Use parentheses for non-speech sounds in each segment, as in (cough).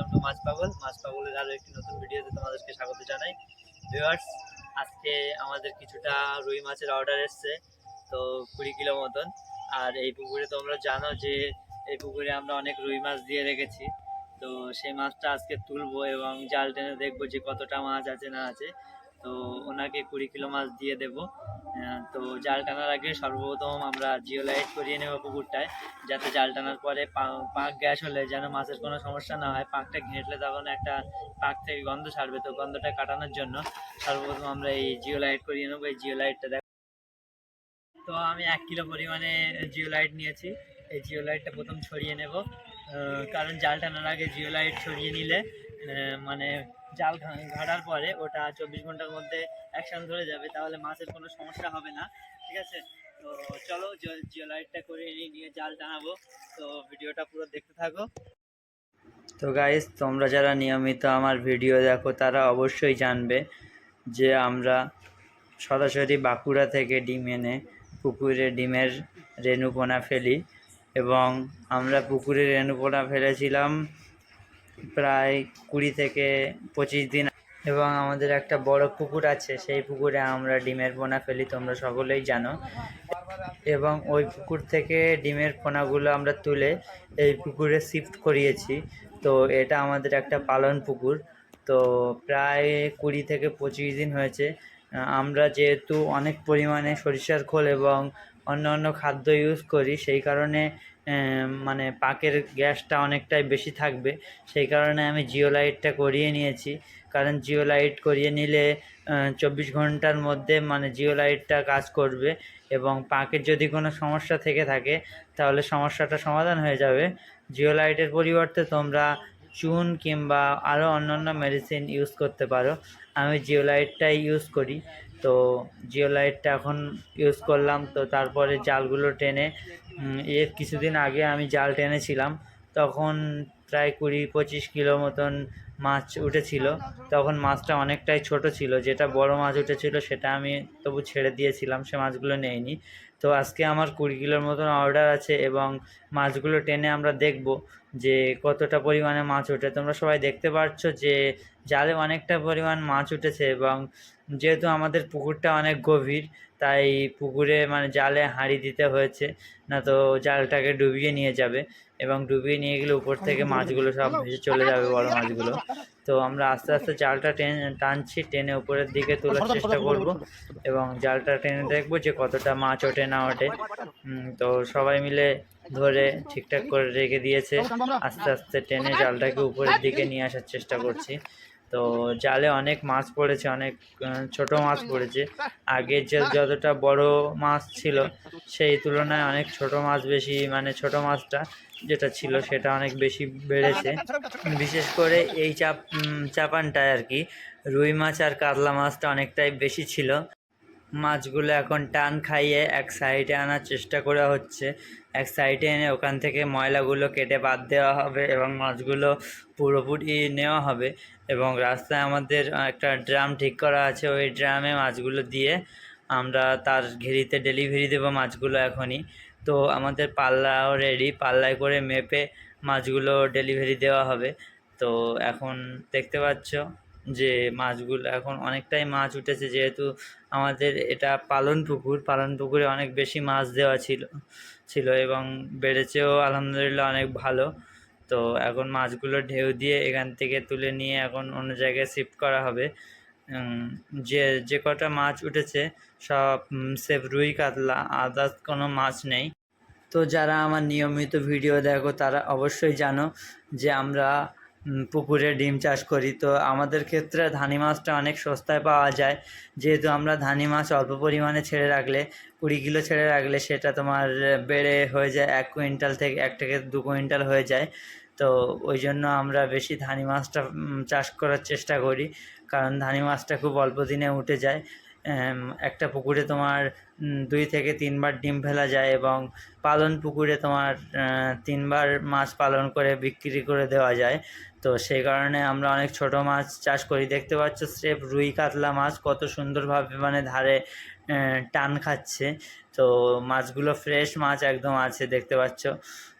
Welcome to মাছ পাগল মাছ পাগলের আরও একটি নতুন ভিডিওতে তোমাদেরকে স্বাগত জানাই। ভিউয়ার্স আজকে আমাদের কিছুটা রুই মাছের অর্ডার এসছে, তো কুড়ি কিলো মতন। আর এই পুকুরে তোমরা জানো যে, এই পুকুরে আমরা অনেক রুই মাছ দিয়ে রেখেছি। তো সেই মাছটা আজকে তুলবো এবং জাল টেনে দেখব যে কতটা মাছ আছে না আছে। তো ওনাকে কুড়ি কিলো মাছ দিয়ে দেবো। তো জাল টানার আগে সর্বপ্রথম আমরা জিও লাইট করিয়ে নেব পুকুরটায়, যাতে জাল টানার পরে পাক গ্যাস হলে যেন মাছের কোনো সমস্যা না হয়, পাকটা ঘেঁটলে তখন একটা পাক থেকে গন্ধ ছাড়বে, তো গন্ধটা কাটানোর জন্য সর্বপ্রথম আমরা এই জিও লাইট করিয়ে নেব। এই জিও লাইটটা দেখ তো আমি এক কিলো পরিমাণে জিও লাইট নিয়েছি। এই জিও লাইটটা প্রথম ছড়িয়ে নেব। কারণ জাল টানার আগে জিও লাইট ছড়িয়ে নিলে মানে জাল ঘাটার পরে ওটা চব্বিশ ঘণ্টার মধ্যে অ্যাকশন ধরে যাবে, তাহলে মাছের কোনো সমস্যা হবে না, ঠিক আছে? তো চলো জ- জিও লাইটটা করে নিয়ে জাল টানাবো। তো ভিডিওটা পুরো দেখতে থাকো। তো গাইস তোমরা যারা নিয়মিত আমার ভিডিও দেখো, তারা অবশ্যই জানবে যে আমরা সরাসরি বাঁকুড়া থেকে ডিম এনে পুকুরে ডিমের রেণুপোনা ফেলি এবং আমরা পুকুরে রেণুপোনা ফেলেছিলাম প্রায় কুড়ি থেকে পঁচিশ দিন এবং আমাদের একটা বড় পুকুর আছে, সেই পুকুরে আমরা ডিমের পোনা ফেলি, তোমরা সকলেই জানো। এবং ওই পুকুর থেকে ডিমের পোনাগুলো আমরা তুলে এই পুকুরে শিফট করিয়েছি। তো এটা আমাদের একটা পালন পুকুর। তো প্রায় কুড়ি থেকে পঁচিশ দিন হয়েছে। আমরা যেহেতু অনেক পরিমাণে সরিষার খোল এবং অন্য অন্য খাদ্য ইউজ করি, সেই কারণে মানে পাকের গ্যাসটা অনেকটাই বেশি থাকবে। সেই কারণে আমি জিও লাইটটা করিয়ে নিয়েছি। কারণ জিও লাইট করিয়ে নিলে চব্বিশ ঘণ্টার মধ্যে মানে জিও লাইটটা কাজ করবে এবং পাকের যদি কোনো সমস্যা থেকে থাকে, তাহলে সমস্যাটা সমাধান হয়ে যাবে। জিও লাইটের পরিবর্তে তোমরা চুন কিংবা আরও অন্যান্য মেডিসিন ইউজ করতে পারো। আমি জিও লাইটটাই ইউজ করি। তো জিও লাইটটা এখন ইউজ করলাম। তো তারপরে জালগুলো টেনে এর কিছুদিন আগে আমি জাল টেনেছিলাম। তখন প্রায় কুড়ি পঁচিশ কিলো মতন মাছ উঠেছিল। তখন মাছটা অনেকটাই ছোট ছিল। যেটা বড় মাছ উঠেছিল, সেটা আমি তবু ছেড়ে দিয়েছিলাম। সে মাছগুলো নেইনি। তো আজকে আমার কুড়ি কিলোর মতন অর্ডার আছে এবং মাছগুলো টেনে আমরা দেখব। যে কতটা পরিমাণে মাছ ওঠে তোমরা সবাই দেখতে পাচ্ছ যে জালে অনেকটা পরিমাণ মাছ উঠেছে এবং যেহেতু আমাদের পুকুরটা অনেক গভীর তাই পুকুরে মানে জালে হাঁড়ি দিতে হয়েছে না তো জালটাকে ডুবিয়ে নিয়ে যাবে এবং ডুবিয়ে নিয়ে গেলে উপর থেকে মাছগুলো সব ভেসে চলে যাবে বড় মাছগুলো। তো আমরা আস্তে আস্তে জালটা টেনে টানছি টেনে উপরের দিকে তোলার চেষ্টা করব এবং জালটা টেনে দেখব যে কতটা মাছ ওঠে না ওঠে। তো সবাই মিলে ধরে ঠিকঠাক করে রেখে দিয়েছে। আস্তে আস্তে টেনে জালটাকে উপরের দিকে নিয়ে আসার চেষ্টা করছি। তো জালে অনেক মাছ পড়েছে, অনেক ছোট মাছ পড়েছে। আগে যে যতটা বড় মাছ ছিল, সেই তুলনায় অনেক ছোট মাছ বেশি মানে ছোট মাছটা যেটা ছিল সেটা অনেক বেশি বেড়েছে। বিশেষ করে এই চাপ চাপানটায় আর কি, রুই মাছ আর কাতলা মাছটা অনেকটাই বেশি ছিল। মাছগুলো এখন টান খাইয়ে এক সাইডে আনার চেষ্টা করা হচ্ছে। এক সাইডে এনে ওখান থেকে ময়লাগুলো কেটে বাদ দেওয়া হবে এবং মাছগুলো পুরোপুরি নেওয়া হবে এবং রাস্তায় আমাদের একটা ড্রাম ঠিক করা আছে। ওই ড্রামে মাছগুলো দিয়ে আমরা তার ঘেরিতে ডেলিভারি দেবো মাছগুলো এখনই। তো আমাদের পাল্লাও রেডি পাল্লায় করে মেপে মাছগুলো ডেলিভারি দেওয়া হবে। তো এখন দেখতে পাচ্ছ যে মাছগুলো, এখন অনেকটাই মাছ উঠেছে যেহেতু আমাদের এটা পালন পুকুর পালন পুকুরে অনেক বেশি মাছ দেওয়া ছিল ছিল এবং বেড়েছেও আলহামদুলিল্লাহ অনেক ভালো। তো এখন মাছগুলো ঢেউ দিয়ে এখান থেকে তুলে নিয়ে এখন অন্য জায়গায় শিফট করা হবে। যে যে কটা মাছ উঠেছে সব সেফ রুই, কাতলা আদার্স কোনো মাছ নেই। তো যারা আমার নিয়মিত ভিডিও দেখো তারা অবশ্যই জানো যে আমরা পুকুরে ডিম চাষ করি। তো আমাদের ক্ষেত্রে ধানি মাছটা অনেক সস্তায় পাওয়া যায়। যেহেতু আমরা ধানি মাছ অল্প পরিমাণে ছেড়ে রাখলে, কুড়ি কিলো ছেড়ে রাখলে সেটা তোমার বেড়ে হয়ে যায় এক কুইন্টাল থেকে, এক থেকে দু কুইন্টাল হয়ে যায়। তো ওই জন্য আমরা বেশি ধানি মাছটা চাষ করার চেষ্টা করি। কারণ ধানি মাছটা খুব অল্প দিনে উঠে যায়। একটা পুকুরে তোমার দুই থেকে তিনবার ডিম ফেলা যায় এবং পালন পুকুরে তোমার তিনবার মাছ পালন করে বিক্রি করে দেওয়া যায়। তো সেই কারণে আমরা অনেক ছোট মাছ চাষ করি। দেখতে পাচ্ছ স্রেফ রুই কাতলা মাছ কত সুন্দরভাবে মানে ধারে টান খাচ্ছে। তো মাছগুলো ফ্রেশ মাছ একদম আছে, দেখতে পাচ্ছ।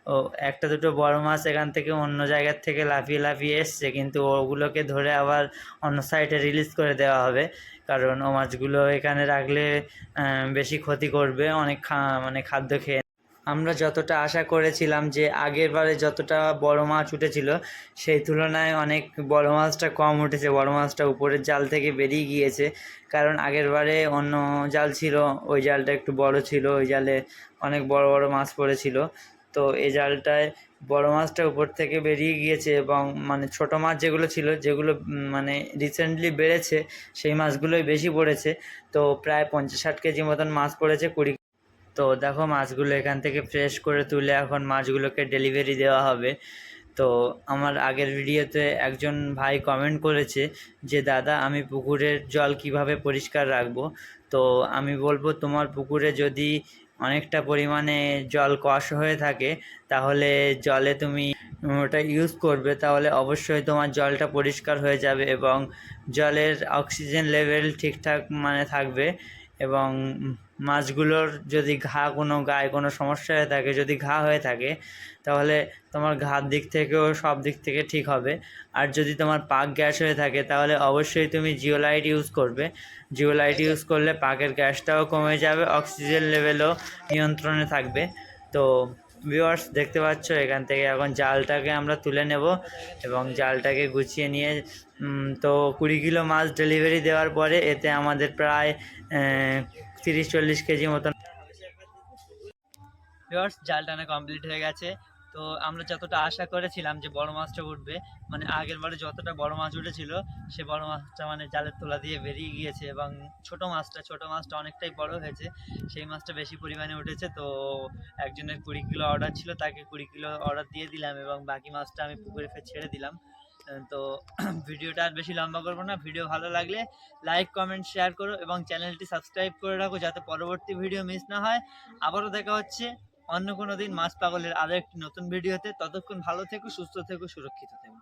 ও, একটা দুটো বড় মাছ এখান থেকে অন্য জায়গার থেকে লাফিয়ে লাফিয়ে এসছে, কিন্তু ওগুলোকে ধরে আবার অন্য সাইডে রিলিজ করে দেওয়া হবে। কারণ ও মাছগুলো এখানে রাখলে বেশি ক্ষতি করবে অনেক মানে খাদ্য খেয়ে। আমরা যতটা আশা করেছিলাম যে আগের বারে যতটা বড় মাছ উঠেছিল, সেই তুলনায় অনেক বড় মাছটা কম উঠেছে। বড় মাছটা উপরের জাল থেকে বেরিয়ে গিয়েছে। কারণ আগের বারে অন্য জাল ছিল, ওই জালটা একটু বড় ছিল, ওই জালে অনেক বড় বড় মাছ পড়েছিল। তো এই জালটায় বড় মাছটা উপর থেকে বেরিয়ে গিয়েছে এবং মানে ছোট মাছ যেগুলো ছিল, যেগুলো মানে রিসেন্টলি বেড়েছে, সেই মাছগুলোই বেশি পড়েছে। তো প্রায় পঞ্চাশ ষাট কেজি মতন মাছ পড়েছে, কুড়ি তো দেখো মাছগুলো এখান থেকে ফ্রেশ করে তুলে এখন মাছগুলোকে ডেলিভারি দেওয়া হবে। তো আমার আগের ভিডিওতে একজন ভাই কমেন্ট করেছে যে, দাদা, আমি পুকুরের জল কীভাবে পরিষ্কার রাখব? তো আমি বলব, তোমার পুকুরে যদি অনেকটা পরিমাণে জল কষ হয়ে থাকে, তাহলে জলে তুমি ওটা ইউজ করবে, তাহলে অবশ্যই তোমার জলটা পরিষ্কার হয়ে যাবে এবং জলের অক্সিজেন লেভেল ঠিকঠাক মানে থাকবে এবং মাছগুলোর যদি ঘা কোনো, গায়ে কোনো সমস্যা হয়ে থাকে, যদি ঘা হয়ে থাকে, তাহলে তোমার ঘার দিক থেকেও সব দিক থেকে ঠিক হবে। আর যদি তোমার পাক গ্যাস হয়ে থাকে, তাহলে অবশ্যই তুমি জিওলাইট ইউজ করবে। জিওলাইট ইউজ করলে পাকের গ্যাসটাও কমে যাবে, অক্সিজেন লেভেলও নিয়ন্ত্রণে থাকবে। তো ভিউয়ার্স, দেখতে পাচ্ছ, এখান থেকে এখন জালটাকে আমরা তুলে নেব এবং জালটাকে গুছিয়ে নিয়ে তো কুড়ি কিলো মাছ ডেলিভারি দেওয়ার পরে এতে আমাদের প্রায় তিরিশ চল্লিশ কেজি মতন। জাল টানা কমপ্লিট হয়ে গেছে। তো আমরা যতটা আশা করেছিলাম যে বড় মাছটা উঠবে মানে আগের বারে যতটা বড় মাছ উঠেছিল, সে বড় মাছটা মানে জালের তোলা দিয়ে বেরিয়ে গিয়েছে এবং ছোট মাছটা ছোট মাছটা অনেকটাই বড় হয়েছে। সেই মাছটা বেশি পরিমাণে উঠেছে, তো একজনের কুড়ি কিলো অর্ডার ছিল, তাকে কুড়ি কিলো অর্ডার দিয়ে দিলাম এবং বাকি মাছটা আমি পুকুরে ফের ছেড়ে দিলাম। তো (clears throat) ভিডিওটা আর বেশি লম্বা করব না। ভিডিও ভালো লাগলে লাইক কমেন্ট শেয়ার করো এবং চ্যানেলটি সাবস্ক্রাইব করে রাখো যাতে পরবর্তী ভিডিও মিস না হয়। আবারও দেখা হচ্ছে অন্য কোনো দিন মাছ পাগলের আরও একটি নতুন ভিডিওতে। ততক্ষণ ভালো থেকো, সুস্থ থেকো, সুরক্ষিত থেকো।